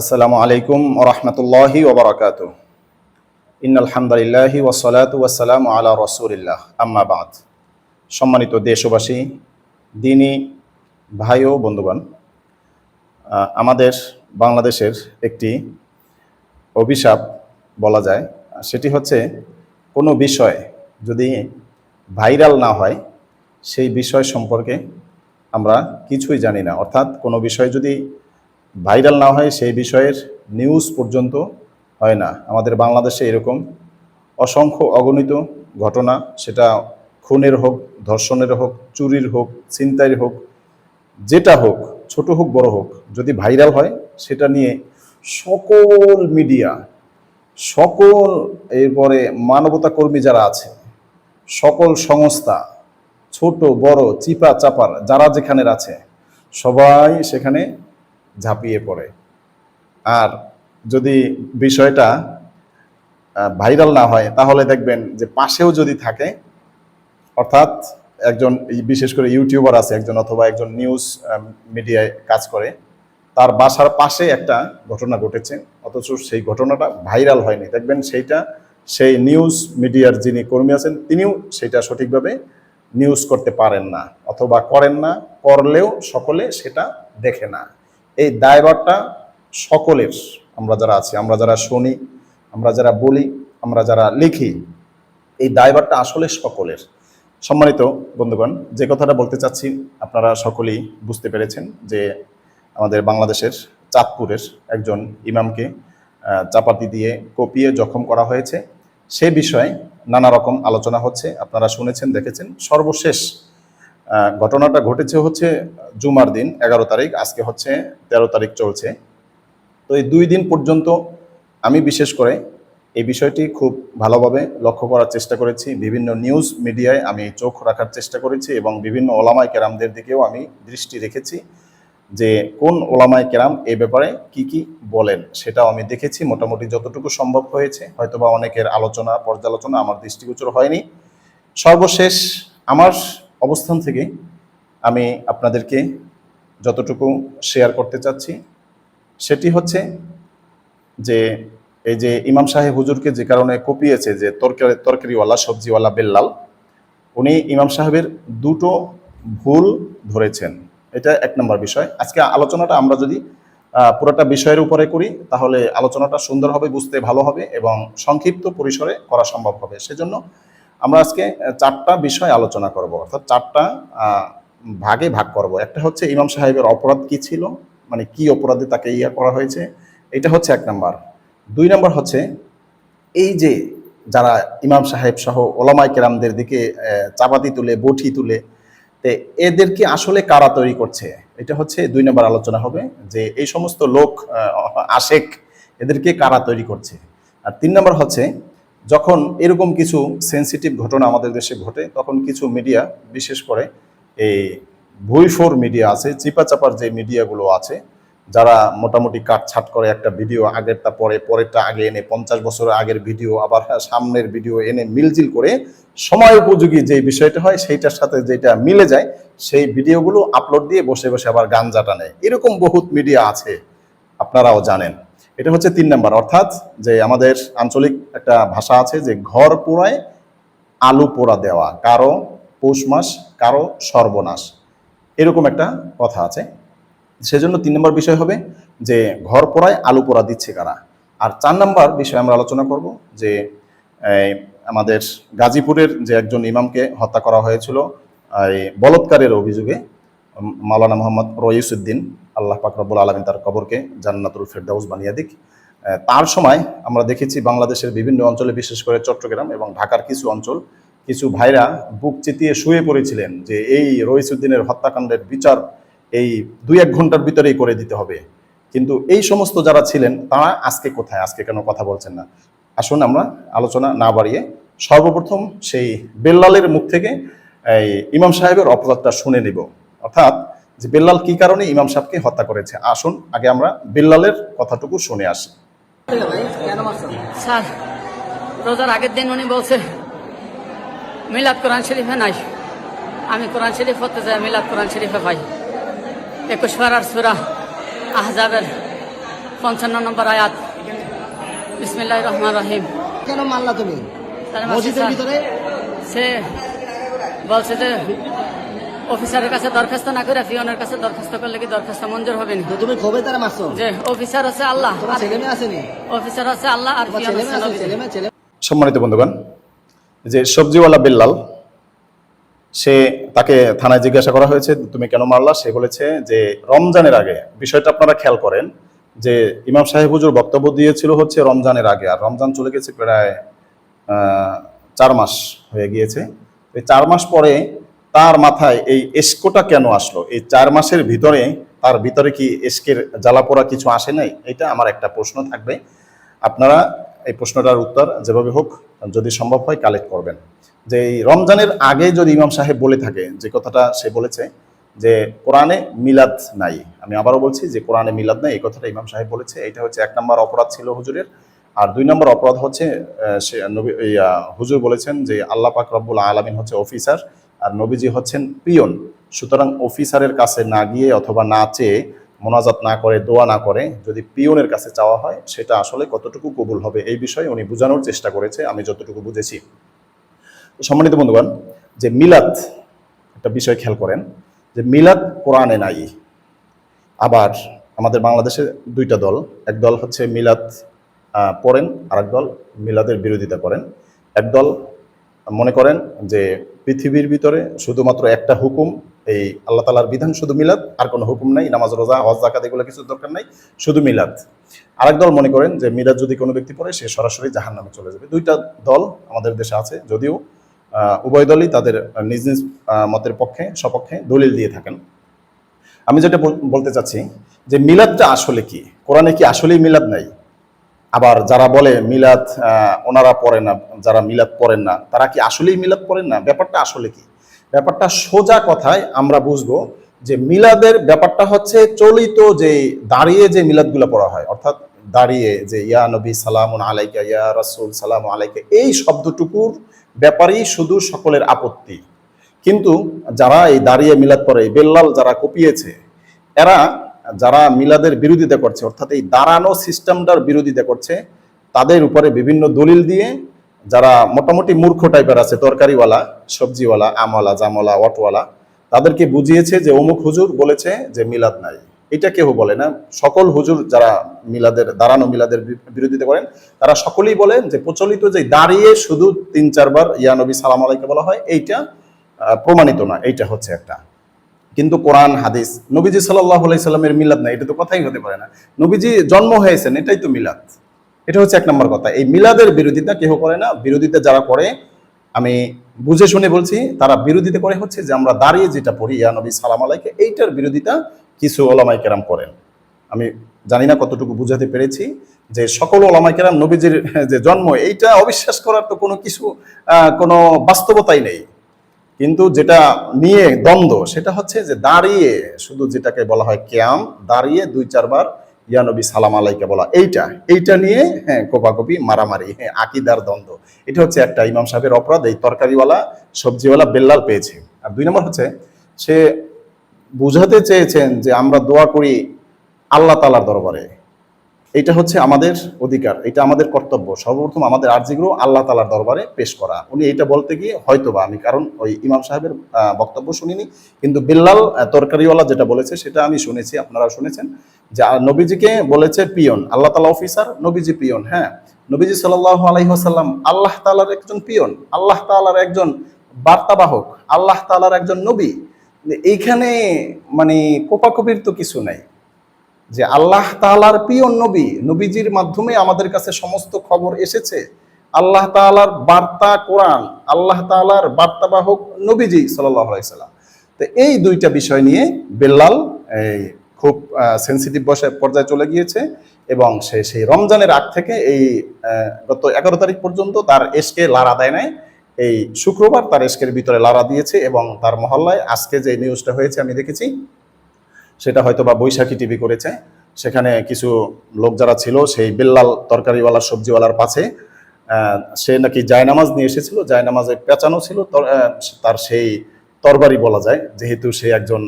আসসালামু আলাইকুম ওরহমতুল্লাহি ওবরাকাত ইন আলহামদুলিল্লাহি ওসলাত ওয়াসালাম আলা রসুলিল্লাহ। আম্মা বাদ। সম্মানিত দেশবাসী, দিনী ভাই ও বন্ধুগণ আমাদের বাংলাদেশের একটি অভিশাপ বলা যায়, সেটি হচ্ছে কোনো বিষয় যদি ভাইরাল না হয়, সেই বিষয় সম্পর্কে আমরা কিছুই জানি না। অর্থাৎ কোনো বিষয় যদি ভাইরাল না হয় সেই বিষয়ের নিউজ পর্যন্ত হয় না। আমাদের বাংলাদেশে এরকম অসংখ্য অগণিত ঘটনা, সেটা খুনের হোক, ধর্ষণের হোক, চুরির হোক, ছিনতাইয়ের হোক, যেটা হোক, ছোট হোক, বড় হোক, যদি ভাইরাল হয়, সেটা নিয়ে সকল মিডিয়া, সকল এরপরে মানবতা কর্মী যারা আছে, সকল সংস্থা, ছোট, বড়, চিপা, চাপার, যারা যেখানে আছে, সবাই সেখানে ঝাঁপিয়ে পড়ে। আর যদি বিষয়টা ভাইরাল না হয়, তাহলে দেখবেন যে পাশেও যদি থাকে, অর্থাৎ একজন বিশেষ করে ইউটিউবার আছে একজন অথবা একজন নিউজ মিডিয়ায় কাজ করে, তার বাসার পাশে একটা ঘটনা ঘটেছে, অথচ সেই ঘটনাটা ভাইরাল হয়নি। দেখবেন সেইটা, সেই নিউজ মিডিয়ার যিনি কর্মী আছেন, তিনিও সেটা সঠিকভাবে নিউজ করতে পারেন না, অথবা করেন না, করলেও সকলে সেটা দেখে না। এই দায়ভারটা সকলের। আমরা যারা আছি, আমরা যারা শুনি, আমরা যারা বলি, আমরা যারা লিখি, এই দায়ভারটা আসলে সকলের। সম্মানিত বন্ধুগণ, যে কথাটা বলতে চাচ্ছি, আপনারা সকলেই বুঝতে পেরেছেন যে আমাদের বাংলাদেশের, চাঁদপুরের একজন ইমামকে চাপাতি দিয়ে কপিয়ে জখম করা হয়েছে। সে বিষয়ে নানা রকম আলোচনা হচ্ছে, আপনারা শুনেছেন, দেখেছেন। সর্বশেষ ঘটনাটা ঘটেছে হচ্ছে জুমার দিন, এগারো তারিখ, আজকে হচ্ছে তেরো তারিখ চলছে। তো এই দুই দিন পর্যন্ত আমি বিশেষ করে এই বিষয়টি খুব ভালোভাবে লক্ষ্য করার চেষ্টা করেছি। বিভিন্ন নিউজ মিডিয়ায় আমি চোখ রাখার চেষ্টা করেছি এবং বিভিন্ন ওলামায় কেরামদের দিকেও আমি দৃষ্টি রেখেছি যে কোন ওলামায় কেরাম এ ব্যাপারে কি কি বলেন, সেটাও আমি দেখেছি। মোটামুটি যতটুকু সম্ভব হয়েছে, হয়তোবা অনেকের আলোচনা, পর্যালোচনা আমার দৃষ্টিগোচর হয়নি। সর্বশেষ আমার অবস্থান থেকে আমি আপনাদেরকে যতটুকু শেয়ার করতে চাচ্ছি, সেটি হচ্ছে যে এই যে ইমাম সাহেব হুজুরকে যে কারণে কপিয়েছে যে তরকারি তরকারিওয়ালা, সবজিওয়ালা বেল্লাল, উনি ইমাম সাহেবের দুটো ভুল ধরেছেন। এটা এক নম্বর বিষয়। আজকে আলোচনাটা আমরা যদি পুরোটা বিষয়ের উপরে করি, তাহলে আলোচনাটা সুন্দর হবে, বুঝতে ভালো হবে এবং সংক্ষিপ্ত পরিসরে করা সম্ভব হবে। সেজন্য আমরা আজকে চারটা বিষয় আলোচনা করব। অর্থাৎ চারটা ভাগে ভাগ করব। একটা হচ্ছে ইমাম সাহেবের অপরাধ কি ছিল? মানে কি অপরাধে তাকে ইয়া করা হয়েছে? এটা হচ্ছে এক নাম্বার। দুই নাম্বার হচ্ছে, এই যে যারা ইমাম সাহেব সহ ওলামাই কেরামদের দিকে চাপাতি তুলে বটি তুলে, তে এদেরকে আসলে কারা তৈরি করছে? এটা হচ্ছে দুই নম্বর আলোচনা হবে, যে এই সমস্ত লোক আশেক, এদেরকে কারা তৈরি করছে? আর তিন নম্বর হচ্ছে যখন এরকম কিছু সেন্সিটিভ ঘটনা আমাদের দেশে ঘটে, তখন কিছু মিডিয়া বিশেষ করে এই ভুইফোর মিডিয়া আছে চিপা চাপার যে মিডিয়াগুলো আছে, যারা মোটামুটি কাটছাট করে একটা ভিডিও আগেরটা পরে, পরেরটা আগে এনে, পঞ্চাশ বছরের আগের ভিডিও আবার সামনের ভিডিও এনে মিলজিল করে সময় উপযোগী যে বিষয়টা হয়, সেইটার সাথে যেটা মিলে যায়, সেই ভিডিওগুলো আপলোড দিয়ে বসে বসে আবার গান জাটা নেয়। এরকম বহুত মিডিয়া আছে, আপনারাও জানেন। এটা হচ্ছে তিন নাম্বার, অর্থাৎ যে আমাদের আঞ্চলিক একটা ভাষা আছে যে ঘর পোড়ায় আলু পোড়া দেওয়া, কারও পৌষ মাস, কারও সর্বনাশ, এরকম একটা কথা আছে। সেজন্য তিন নম্বর বিষয় হবে যে ঘর পোড়ায় আলু পোড়া দিচ্ছে কারা। আর চার নম্বর বিষয় আমরা আলোচনা করব যে আমাদের গাজীপুরের যে একজন ইমামকে হত্যা করা হয়েছিল বলৎকারের অভিযোগে মাওলানা মোহাম্মদ রইসুদ্দিন, আল্লাহ পাকরবুল আলমিন তার কবরকে জান্নাতুল ফেরদাউস বানিয়ে দিক। তার সময় আমরা দেখেছি বাংলাদেশের বিভিন্ন অঞ্চলে, বিশেষ করে চট্টগ্রাম এবং ঢাকার কিছু অঞ্চল, কিছু ভাইরা বুক চিতিয়ে শুয়ে পড়েছিলেন যে এই রইসুদ্দিনের হত্যাকাণ্ডের বিচার এই দুই এক ঘণ্টার ভিতরেই করে দিতে হবে। কিন্তু এই সমস্ত যারা ছিলেন, তারা আজকে কোথায়? আজকে কেন কথা বলছেন না? আসুন আমরা আলোচনা না বাড়িয়ে সর্বপ্রথম সেই বেল্লালের মুখ থেকে এই ইমাম সাহেবের অপরাধটা শুনে নিব। অর্থাৎ যে বেল্লাল কি কারণে ইমাম সাহেবকে হত্যা করেছে? আসুন আগে আমরা বেল্লালের কথাটুকু শুনে আসি। স্যার রোজার আগের দিন উনি বলছে মিলাদ কোরআন শরীফে নাই। আমি কোরআন শরীফ হতে যাই মিলাদ কোরআন শরীফে পাই। একুশ পাড়ার সুরা আহজাবের পঞ্চান্ন নম্বর আয়াত। বিসমিল্লাহ রহমান রহিম। কেন মারলা তুমি? তার মসজিদের ভিতরে? সে বলছে যে অফিসারের কাছে দরখাস্ত না করে পিয়নের কাছে দরখাস্ত করলে কি দরখাস্ত মঞ্জুর হবে না? তুমি ক্ষোভে তারা মারছো? যে অফিসার আছে আল্লাহ তোমার ছেলে মেয়ে আসেনি অফিসার আছে আল্লাহ আর ছেলে আছে আছে। ছেলে মেয়ে ছেলে সম্মানিত বন্ধুগণ যে সবজিওয়ালা বেল্লাল সে তাকে থানায় জিজ্ঞাসা করা হয়েছে তুমি কেন মারলা? সে বলেছে যে রমজানের আগে বিষয়টা আপনারা খেয়াল করেন যে ইমাম সাহেব হুজুর বক্তব্য দিয়েছিল হচ্ছে রমজানের আগে আর রমজান চলে গেছে প্রায় আহ, চার মাস হয়ে গিয়েছে। এই চার মাস পরে তার মাথায় এই এস্কোটা কেন আসলো? এই চার মাসের ভিতরে তার ভিতরে কি এস্কের জ্বালাপোড়া কিছু আসে নাই? এটা আমার একটা প্রশ্ন থাকবে। আপনারা এই প্রশ্নটার উত্তর যেভাবে হোক, যদি সম্ভব হয় কালেক্ট করবেন। যে এই রমজানের আগে যদি ইমাম সাহেব বলে থাকে, যে কথাটা সে বলেছে, যে কোরআনে মিলাদ নাই। আমি আবারও বলছি যে কোরআনে মিলাদ নাই, এই কথাটা ইমাম সাহেব বলেছে। এটা হচ্ছে এক নম্বর অপরাধ ছিল হুজুরের। আর দুই নম্বর অপরাধ হচ্ছে সে নবী হুজুর বলেছেন যে আল্লাহ পাক রব্বুল আলমিন হচ্ছে অফিসার আর নবীজি হচ্ছেন পিয়ন। সুতরাং অফিসারের কাছে না গিয়ে অথবা না চেয়ে মোনাজাত না করে, দোয়া না করে যদি পিয়নের কাছে চাওয়া হয়, সেটা আসলে কতটুকু কবুল হবে এই বিষয়ে উনি বোঝানোর চেষ্টা করেছে, আমি যতটুকু বুঝেছি। সম্মানিত বন্ধুগণ, যে মিলাদ, একটা বিষয় খেয়াল করেন, যে মিলাদ কোরআনে নাই। আবার আমাদের বাংলাদেশে দুইটা দল, এক দল হচ্ছে মিলাদ পড়েন আর এক দল মিলাদের বিরোধিতা করেন। এক দল মনে করেন যে পৃথিবীর ভিতরে শুধুমাত্র একটা হুকুম, এই আল্লাহ তালার বিধান শুধু মিলাদ, আর কোনো হুকুম নাই, নামাজ, রোজা, হজ জাকাত এগুলো কিছু দরকার নাই, শুধু মিলাদ। আরেক দল মনে করেন যে মিলাদ যদি কোনো ব্যক্তি পড়ে, সে সরাসরি জাহান নামে চলে যাবে। দুইটা দল আমাদের দেশে আছে, যদিও উভয় দলই তাদের নিজ নিজ মতের পক্ষে সপক্ষে দলিল দিয়ে থাকেন। আমি যেটা বলতে চাচ্ছি যে মিলাদটা আসলে কি? কোরআনে কি আসলেই মিলাদ নাই? আবার যারা বলে মিলাদ ওনারা পড়েন না, যারা মিলাদ পড়েন না, তারা কি আসলেই মিলাদ পড়েন না? ব্যাপারটা আসলে কি? ব্যাপারটা সোজা কথায় আমরা বুঝব যে মিলাদের ব্যাপারটা হচ্ছে চলিত যে দাঁড়িয়ে যে মিলাদগুলো পড়া হয়, অর্থাৎ দাঁড়িয়ে যে ইয়া নবী সালামুন আলাইকা, ইয়া রাসুল সালাম আলাইকা, এই শব্দটুকুর ব্যাপারেই শুধু সকলের আপত্তি। কিন্তু যারা এই দাঁড়িয়ে মিলাদ পড়ে বেল্লাল যারা কপিয়েছে, এরা যারা মিলাদের বিরোধিতা করছে, অর্থাৎ এই দাঁড়ানো সিস্টেমটার বিরোধিতা করছে, তাদের উপরে বিভিন্ন দলিল দিয়ে যারা মোটামুটি মূর্খ টাইপের আছে, তরকারিওয়ালা, সবজিওয়ালা, আমওয়ালা, জামওয়ালা অটোওয়ালা তাদেরকে বুঝিয়েছে যে অমুক হুজুর বলেছে যে মিলাদ নাই। এটা কেউ বলে না। সকল হুজুর যারা মিলাদের, দাঁড়ানো মিলাদের বিরোধিতা করেন, তারা সকলেই বলেন যে প্রচলিত যে দাঁড়িয়ে শুধু তিন, চারবার ইয়া নবী সালাম আলাইকে বলা হয়, এইটা প্রমাণিত না। এইটা হচ্ছে একটা। কিন্তু কোরআন, হাদিস। নবীজি সাল্লাহ সাল্লামের মিলাদ না এটা তো কথাই হতে পারে না। নবীজি জন্ম হয়েছেন, এটাই তো মিলাদ। এটা হচ্ছে এক নম্বর কথা। এই মিলাদের বিরোধিতা কেউ করে না? বিরোধিতা যারা করে, আমি বুঝে শুনে বলছি, তারা বিরোধিতা করে হচ্ছে যে আমরা দাঁড়িয়ে যেটা পড়ি, ইয়া নবী, সালাম আলাইকে, এইটার বিরোধিতা কিছু ওলামাই কেরাম করেন। আমি জানি না কতটুকু বুঝাতে পেরেছি যে সকল ওলামাই কেরাম নবীজির যে জন্ম, এইটা অবিশ্বাস করার তো কোনো কিছু কোনো বাস্তবতাই নেই। কিন্তু যেটা নিয়ে দ্বন্দ্ব, সেটা হচ্ছে যে দাঁড়িয়ে, শুধু যেটাকে বলা হয় ক্যাম, দাঁড়িয়ে দুই, চারবার ইয়ানবী সালাম আলাইকে বলা, এইটা এইটা নিয়ে হ্যাঁ কোপাকপি, মারামারি হ্যাঁ আকিদার দ্বন্দ্ব। এটা হচ্ছে একটা ইমাম সাহেবের অপরাধ, এই তরকারিওয়ালা, সবজিওয়ালা বেল্লাল পেয়েছে। আর দুই নম্বর হচ্ছে, সে বুঝাতে চেয়েছেন যে আমরা দোয়া করি আল্লাহ তালার দরবারে। এটা হচ্ছে আমাদের অধিকার, এটা আমাদের কর্তব্য। সর্বপ্রথম আমাদের আর্জিগুলো আল্লাহ তালার দরবারে পেশ করা। উনি এটা বলতে গিয়ে হয়তোবা আমি, কারণ ওই ইমাম সাহেবের বক্তব্য শুনিনি, কিন্তু বিল্লাল তরকারিওয়ালা যেটা বলেছে সেটা আমি শুনেছি আপনারা শুনেছেন, যে নবীজিকে বলেছে পিয়ন, আল্লাহ তালা অফিসার, নবীজি পিয়ন হ্যাঁ। নবীজি সাল্লাহ আলাইহাসাল্লাম আল্লাহ তালার একজন পিয়ন, আল্লাহ তালার একজন বার্তাবাহক, আল্লাহ তালার একজন নবী। এইখানে মানে কোপাকপির তো কিছু নাই। যে আল্লাহ তাআলার প্রিয় নবী, নবীজির মাধ্যমে আমাদের কাছে সমস্ত খবর এসেছে। আল্লাহ তাআলার বার্তা কোরআন, আল্লাহ তাআলার বার্তাবাহক নবীজি আলাইসাল্লাম তো এই দুইটা বিষয় নিয়ে বেল্লাল এই খুব সেন্সিটিভ বসে পর্যায়ে চলে গিয়েছে এবং সে সেই রমজানের আগ থেকে এই গত এগারো তারিখ পর্যন্ত তার এসকে লারা দেয় নাই। এই শুক্রবার তার এসকের ভিতরে লারা দিয়েছে এবং তার মহল্লায় আজকে যে নিউজটা হয়েছে আমি দেখেছি সেটা হয়তো বা বৈশাখী টিভি করেছে। সেখানে কিছু লোক যারা ছিল, সেই বেল্লাল তরকারিওয়ালা, সবজিওয়ালার পাশে সে নাকি জায়নামাজ নিয়ে এসেছিল, জায়নামাজে পেঁচানো ছিল, তার সেই তরবারি বলা যায়, যেহেতু সে একজন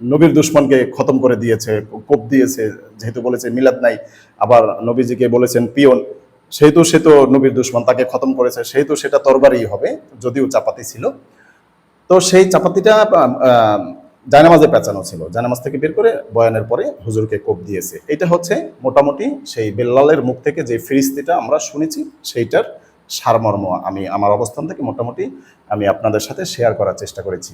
নবীর দুশ্মনকে খতম করে দিয়েছে, কোপ দিয়েছে, যেহেতু বলেছে মিলাদ নাই, আবার নবীজিকে বলেছেন পিয়ন, সেহেতু সে তো নবীর দুশ্মন, তাকে খতম করেছে, সেহেতু সেটা তরবারই হবে, যদিও চাপাতি ছিল। তো সেই চাপাতিটা জায়নামাজে পেঁচানো ছিল। জায়নামাজ থেকে বের করে বয়ানের পরে হুজুরকে কোপ দিয়েছে। এটা হচ্ছে মোটামুটি সেই বেল্লালের মুখ থেকে যে ফিরিস্তিটা আমরা শুনেছি, সেইটার সারমর্ম আমি আমার অবস্থান থেকে মোটামুটি আমি আপনাদের সাথে শেয়ার করার চেষ্টা করেছি।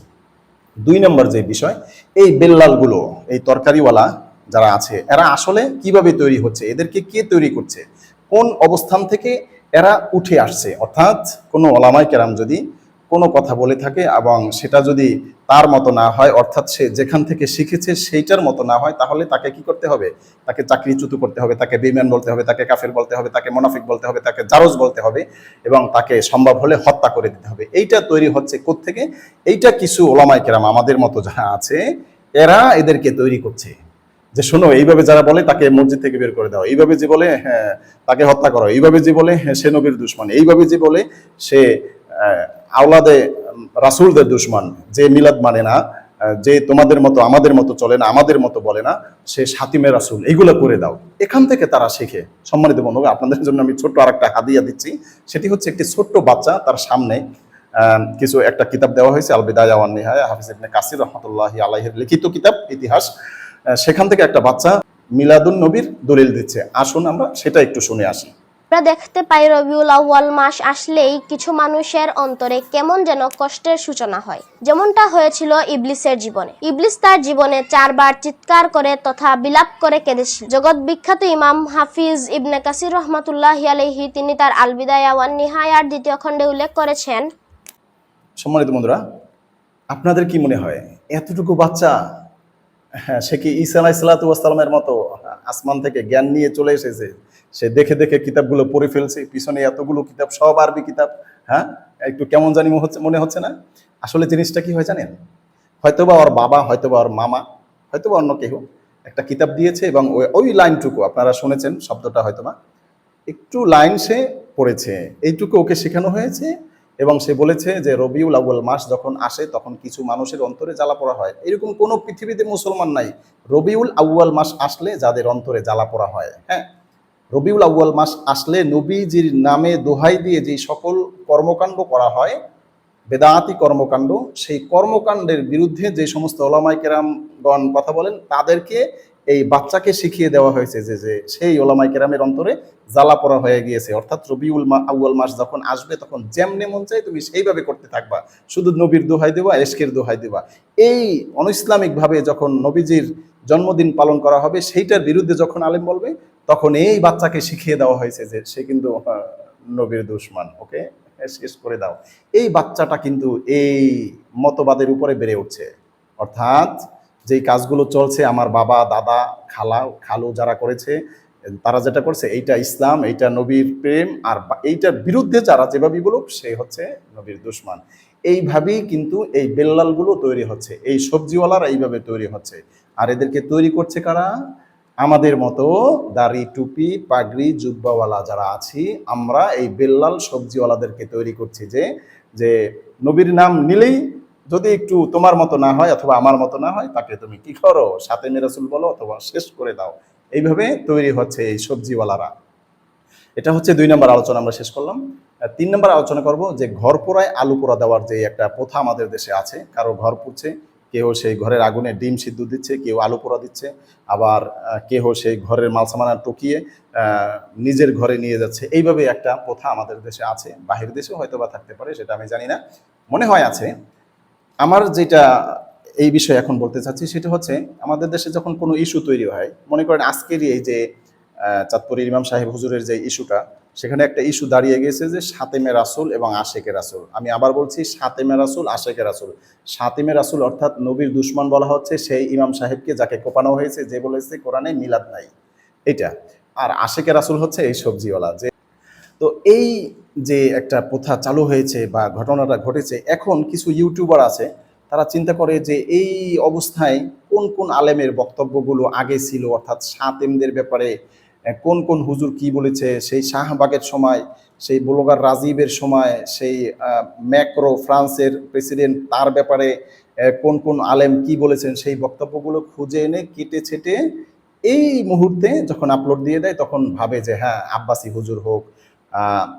দুই নম্বর যে বিষয়, এই বেল্লালগুলো, এই তরকারিওয়ালা যারা আছে, এরা আসলে কীভাবে তৈরি হচ্ছে? এদেরকে কে তৈরি করছে? কোন অবস্থান থেকে এরা উঠে আসছে? অর্থাৎ কোনো ওলামাই কেরাম যদি কোনো কথা বলে থাকে এবং সেটা যদি তার মতো না হয় অর্থাৎ সে যেখান থেকে শিখেছে সেইটার মতো না হয় তাহলে তাকে কি করতে হবে? তাকে চাকরিচ্যুত করতে হবে তাকে বেইমান বলতে হবে তাকে কাফের বলতে হবে তাকে মোনাফিক বলতে হবে তাকে জারজ বলতে হবে এবং তাকে সম্ভব হলে হত্যা করে দিতে হবে। এইটা তৈরি হচ্ছে থেকে এইটা কিছু ওলামাই কেরাম আমাদের মতো যারা আছে এরা এদেরকে তৈরি করছে। যে শোনো এইভাবে যারা বলে তাকে মসজিদ থেকে বের করে দাও এইভাবে যে বলে হ্যাঁ তাকে হত্যা করো এইভাবে যে বলে হ্যাঁ, সে নবীর দুশ্মন এইভাবে যে বলে সে আওলাদে রাসূলদের দুশ্মন, যে মিলাদ মানে না যে তোমাদের মতো, আমাদের মতো চলে না, আমাদের মতো বলে না, সে সাতিমে রাসূল, এইগুলো করে দাও। এখান থেকে তারা শেখে। সম্মানিত বন্ধু আপনাদের জন্য আমি ছোট্ট আর একটা হাদিয়া দিচ্ছি। সেটি হচ্ছে একটি ছোট্ট বাচ্চা, তার সামনে কিছু একটা কিতাব দেওয়া হয়েছে আল বিদায়া ওয়ান নিহায়া, হাফিজ ইবনে কাসির রহমতুল্লাহি আলাইহির লিখিত কিতাব, ইতিহাস। সেখান থেকে একটা বাচ্চা মিলাদুন নবীর দলিল দিচ্ছে। আসুন আমরা সেটা একটু শুনে আসি। আমরা দেখতে পাই রবিউল আউয়াল মাস আসলেই কিছু মানুষের অন্তরে কেমন যেন কষ্টের সূচনা হয়। যেমনটা হয়েছিল ইবলিসের জীবনে। ইবলিস তার জীবনে চারবার চিৎকার করে তথা বিলাপ করে কেঁদেছিল। জগৎ বিখ্যাত ইমাম হাফিজ ইবনে কাসির রহমাতুল্লাহ আলহি তিনি তার আলবিদায়া ওয়ান নিহায়ার দ্বিতীয় খণ্ডে উল্লেখ করেছেন, সম্মানিত বন্ধুরা, আপনাদের কি মনে হয় এতটুকু বাচ্চা হ্যাঁ সে কি ঈসা আলাহ সাল্লাতামের মতো আসমান থেকে জ্ঞান নিয়ে চলে এসেছে? সে দেখে দেখে কিতাবগুলো পড়ে ফেলছে, পিছনে এতগুলো কিতাব, সব আরবি কিতাব হ্যাঁ? একটু কেমন জানি হচ্ছে মনে হচ্ছে না। আসলে জিনিসটা কি হয় জানেন? হয়তোবা ওর বাবা, হয়তোবা ওর মামা, হয়তোবা অন্য কেউ একটা কিতাব দিয়েছে এবং ওই লাইনটুকু আপনারা শুনেছেন, শব্দটা হয়তোবা। একটু লাইন সে পড়েছে। এইটুকু ওকে শেখানো হয়েছে এবং সে বলেছে যে রবিউল আউয়াল মাস যখন আসে, তখন কিছু মানুষের অন্তরে জ্বালা পড়া হয়। এরকম কোনো পৃথিবীতে মুসলমান নাই। রবিউল আউয়াল মাস আসলে যাদের অন্তরে জ্বালা পড়া হয় হ্যাঁ? রবিউল আউয়াল মাস আসলে নবীজির নামে দোহাই দিয়ে যে সকল কর্মকাণ্ড করা হয়, বেদাতি কর্মকাণ্ড, সেই কর্মকাণ্ডের বিরুদ্ধে যে সমস্ত ওলামাই কেরামগণ কথা বলেন, তাদেরকে এই বাচ্চাকে শিখিয়ে দেওয়া হয়েছে যে যে সেই ওলামাই কেরামের অন্তরে জ্বালা পড়া হয়ে গিয়েছে। অর্থাৎ রবিউল মা আউয়াল মাস যখন আসবে, তখন যেমনে মন চাই তুমি সেইভাবে করতে থাকবা। শুধু নবীর দোহাই দেবা, এশকের দোহাই দেবা। এই অনইসলামিকভাবে যখন নবীজির জন্মদিন পালন করা হবে, সেইটার বিরুদ্ধে যখন আলেম বলবে, তখন এই বাচ্চাকে শিখিয়ে দেওয়া হয়েছে যে সে কিন্তু নবীর দুশ্মন, ওকে? শেষ করে দাও। এই বাচ্চাটা কিন্তু এই মতবাদের উপরে বেড়ে উঠছে। অর্থাৎ যেই কাজগুলো চলছে, আমার বাবা, দাদা, খালা, খালু যারা করেছে, তারা যেটা করছে, এইটা ইসলাম, এইটা নবীর প্রেম, আর এইটার বিরুদ্ধে যারা যেভাবেই বলুক, সে হচ্ছে নবীর দুশ্মন। এইভাবেই কিন্তু এই বেল্লালগুলো তৈরি হচ্ছে, এই সবজিওয়ালারা এইভাবে তৈরি হচ্ছে। আর এদেরকে তৈরি করছে কারা? আমাদের মতো দাড়ি, টুপি, পাগড়ি, জুব্বাওয়ালা যারা আছি, আমরা এই বেল্লাল সবজিওয়ালাদেরকে তৈরি করছি যে যে নবীর নাম নিলেই যদি একটু তোমার মতো না হয় অথবা আমার মতো না হয়, তাকে তুমি কি করো? সাথে মেরাসুল বলো অথবা শেষ করে দাও। এইভাবে তৈরি হচ্ছে এই সবজিওয়ালারা। এটা হচ্ছে দুই নম্বর আলোচনা আমরা শেষ করলাম। তিন নম্বর আলোচনা করব যে ঘর পোড়ায় আলু পোড়া দেওয়ার যে একটা প্রথা আমাদের দেশে আছে, কারও ঘর পুড়ছে কেউ সেই ঘরের আগুনে ডিম সিদ্ধ দিচ্ছে, কেউ আলু পোড়া দিচ্ছে, আবার কেউ সেই ঘরের মালসামানা টুকিয়ে নিজের ঘরে নিয়ে যাচ্ছে। এইভাবে একটা প্রথা আমাদের দেশে আছে, বাহির দেশেও হয়তো বা থাকতে পারে, সেটা আমি জানি না। মনে হয় আছে। আমার যেটা এই বিষয়ে এখন বলতে চাচ্ছি, সেটা হচ্ছে আমাদের দেশে যখন কোনো ইস্যু তৈরি হয়, মনে করেন আজকেরই এই যে চাঁদপুরের ইমাম সাহেব হুজুরের যে ইস্যুটা, সেখানে একটা ইস্যু দাঁড়িয়ে গেছে যে সাতেমে রাসুল এবং আশেকে রাসুল। আমি আবার বলছি সাতেমে রাসুল আশেকে রাসুল। সাতেমে রাসুল অর্থাৎ নবীর দুশ্মন বলা হচ্ছে সেই ইমাম সাহেবকে যাকে কোপানো হয়েছে, যে বলেছে কোরআনে মিলাদ নাই। এটা। আর আশেকে রাসুল হচ্ছে এই সবজিওয়ালা যে তো এই যে একটা প্রথা চালু হয়েছে বা ঘটনাটা ঘটেছে, এখন কিছু ইউটিউবার আছে, তারা চিন্তা করে যে এই অবস্থায় কোন কোন আলেমের বক্তব্যগুলো আগে ছিল, অর্থাৎ সাতেমদের ব্যাপারে কোন কোন হুজুর কি বলেছে সেই শাহবাগের সময় সেই ব্লগার রাজীবের সময় সেই ম্যাক্রো ফ্রান্সের প্রেসিডেন্ট তার ব্যাপারে কোন কোন আলেম কি বলেছেন সেই বক্তব্যগুলো খুঁজে এনে কেটে ছেটে এই মুহূর্তে যখন আপলোড দিয়ে দেয় তখন ভাবে যে হ্যাঁ আব্বাসি হুজুর হোক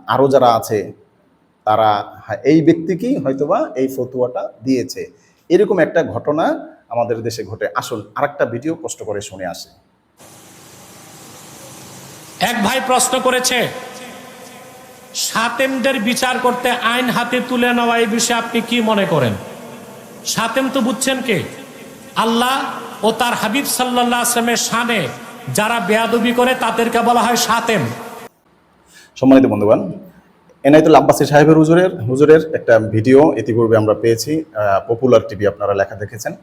আরও যারা আছে তারা হ্যাঁ, এই ব্যক্তিকেই হয়তোবা এই ফতুয়াটা দিয়েছে। এরকম একটা ঘটনা আমাদের দেশে ঘটে। আসুন আরেকটা ভিডিও কষ্ট করে শুনে আসে। এক ভাই প্রশ্ন করেছে, সাতেমদের বিচার করতে আইন হাতে তুলে নেওয়া এই বিষয়ে আপনি কি মনে করেন? সাতেম তো বুঝছেন কে? আল্লাহ ও তার হাবিব সাল্লাহ আসলামের শানে যারা বেয়াদবি করে তাদেরকে বলা হয় সাতেম। সম্মানিত বন্ধুগণ, এনায়তুল আব্বাসী সাহেবের হুজুরের হুজুরের একটা ভিডিও ইতিপূর্বে আমরা পেয়েছি পপুলার টিভি আপনারা লেখা দেখেছেন।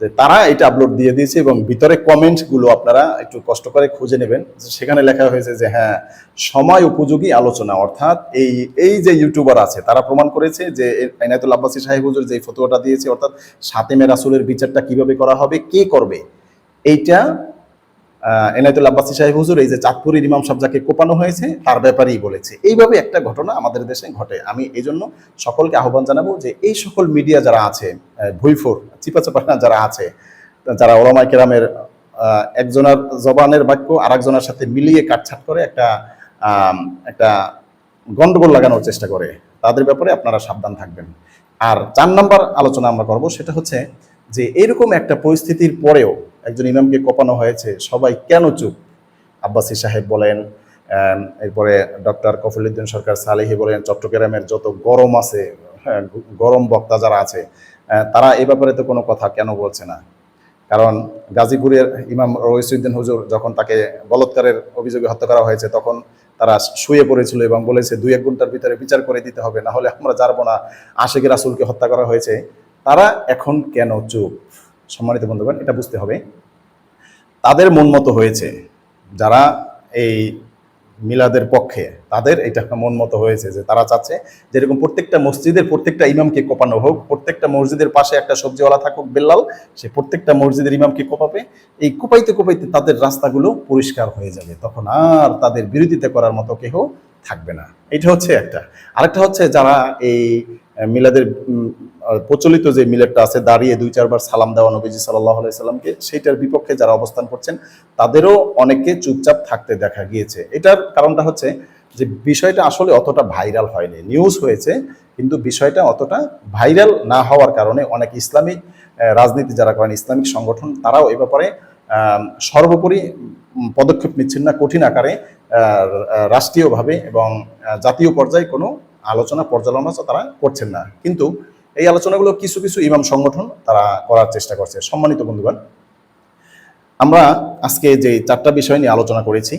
যে তারা এটা আপলোড দিয়ে দিয়েছে এবং ভিতরে কমেন্টগুলো আপনারা একটু কষ্ট করে খুঁজে নেবেন। সেখানে লেখা হয়েছে যে হ্যাঁ সময় উপযোগী আলোচনা। অর্থাৎ এই এই যে ইউটিউবার আছে, তারা প্রমাণ করেছে যে এনায়তুল আব্বাসী সাহেব হুজুর যে ফতোয়াটা দিয়েছে, অর্থাৎ সাতেমে রাসুলের বিচারটা কীভাবে করা হবে, কে করবে, এইটা এনায়তুল আব্বাসী সাহেব হুজুর, এই যে চাঁদপুরের ইমাম সাহেব যাকে কোপানো হয়েছে, তার ব্যাপারেই বলেছে। এইভাবে একটা ঘটনা আমাদের দেশে ঘটে। আমি এই জন্য সকলকে আহ্বান জানাব যে এই সকল মিডিয়া যারা আছে ভুইফোর চিপাচাপানা যারা আছে, যারা ওলামাই কেরামের একজনের জবানের বাক্য আর একজনের সাথে মিলিয়ে কাটছাট করে একটা একটা গন্ডগোল লাগানোর চেষ্টা করে, তাদের ব্যাপারে আপনারা সাবধান থাকবেন। আর চার নাম্বার আলোচনা আমরা করব, সেটা হচ্ছে যে এরকম একটা পরিস্থিতির পরেও একজন ইমামকে কপানো হয়েছে সবাই কেন চুপ? আব্বাসি সাহেব বলেন এরপরে ডক্টর কফিলুদ্দিন সরকার সালেহি বলেন চট্টগ্রামের যত গরম আছে হ্যাঁ, গরম বক্তা যারা আছে তারা এ ব্যাপারে তো কোনো কথা কেন বলছে না? কারণ গাজীপুরের ইমাম রইসুদ্দিন হুজুর যখন তাকে বলৎকারের অভিযোগে হত্যা করা হয়েছে তখন তারা শুয়ে পড়েছিল এবং বলেছে দুই এক ঘণ্টার ভিতরে বিচার করে দিতে হবে না হলে আমরা জানব না। আশেখ রাসুলকে হত্যা করা হয়েছে। তারা এখন কেন চুপ? সম্মানিত বন্ধুগণ এটা বুঝতে হবে। তাদের মন মতো হয়েছে। যারা এই মিলাদের পক্ষে, তাদের এটা মন মতো হয়েছে যে তারা চাচ্ছে যেরকম প্রত্যেকটা মসজিদের, প্রত্যেকটা ইমামকে কোপানো হোক, প্রত্যেকটা মসজিদের পাশে একটা সবজিওয়ালা থাকুক, বেল্লাল, সে প্রত্যেকটা মসজিদের ইমামকে কোপাবে। এই কোপাইতে কোপাইতে তাদের রাস্তাগুলো পরিষ্কার হয়ে যাবে। তখন আর তাদের বিরোধিতা করার মতো কেহ থাকবে না। এটা হচ্ছে একটা। আরেকটা হচ্ছে যারা এই মিলাদের প্রচলিত যে মিলেটটা আছে, দাঁড়িয়ে দুই, চারবার সালাম দেওয়া নবীজি সাল্লাহ সাল্লামকে, সেইটার বিপক্ষে যারা অবস্থান করছেন, তাদেরও অনেকে চুপচাপ থাকতে দেখা গিয়েছে। এটার কারণটা হচ্ছে যে বিষয়টা আসলে অতটা ভাইরাল হয়নি। নিউজ হয়েছে, কিন্তু বিষয়টা অতটা ভাইরাল না হওয়ার কারণে অনেক ইসলামিক রাজনীতি যারা করেন, ইসলামিক সংগঠন, তারাও এ ব্যাপারে সর্বোপরি পদক্ষেপ নিচ্ছেন না কঠিন আকারে রাষ্ট্রীয়ভাবে এবং জাতীয় পর্যায়ে কোনো আলোচনা পর্যালোচনা তারা করছেন না। কিন্তু এই আলোচনাগুলো কিছু কিছু ইমাম সংগঠন তারা করার চেষ্টা করছে। সম্মানিত বন্ধুগণ, আমরা আজকে যে চারটা বিষয় নিয়ে আলোচনা করেছি,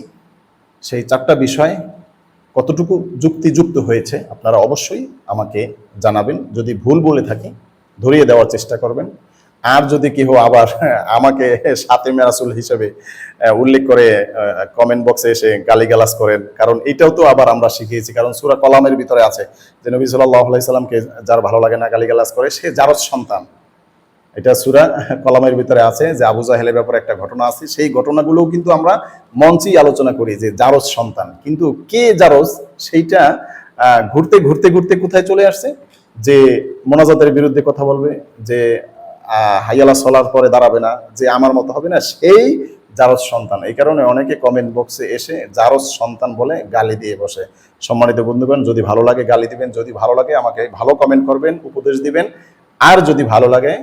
সেই চারটা বিষয় কতটুকু যুক্তিযুক্ত হয়েছে আপনারা অবশ্যই আমাকে জানাবেন। যদি ভুল বলে থাকি, ধরিয়ে দেওয়ার চেষ্টা করবেন। আর যদি কেউ আবার আমাকে সাথে মেরাসুল হিসেবে উল্লেখ করে কমেন্ট বক্সে এসে গালিগালাজ করেন, কারণ এটাও তো আবার আমরা শিখিয়েছি, কারণ সুরা কলামের ভিতরে আছে যে নবী সাল্লাহ যার ভালো লাগে না গালিগালাজ করে, সে জারজ সন্তান। এটা সুরা কলামের ভিতরে আছে যে আবু জাহেলের ব্যাপারে একটা ঘটনা আছে, সেই ঘটনাগুলোও কিন্তু আমরা মঞ্চেই আলোচনা করি যে জারজ সন্তান। কিন্তু কে জারজ সেইটা ঘুরতে ঘুরতে ঘুরতে কোথায় চলে আসছে? যে মোনাজাতের বিরুদ্ধে কথা বলবে, যে হাইয়ালা সলার পরে দাঁড়াবে না, যে আমার মতো হবে না, সেই জারজ সন্তান। এই কারণে অনেকে কমেন্ট বক্সে এসে জারজ সন্তান বলে গালি দিয়ে বসে। সম্মানিত বন্ধুগণ, যদি ভালো লাগে গালি দিবেন, যদি ভালো লাগে আমাকে ভালো কমেন্ট করবেন, উপদেশ দিবেন, আর যদি ভালো লাগে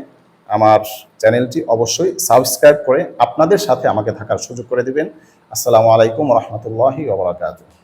আমার চ্যানেলটি অবশ্যই সাবস্ক্রাইব করে আপনাদের সাথে আমাকে থাকার সুযোগ করে দিবেন। আসসালামু আলাইকুম রহমতুল্লাহি ওবরাকাতুহ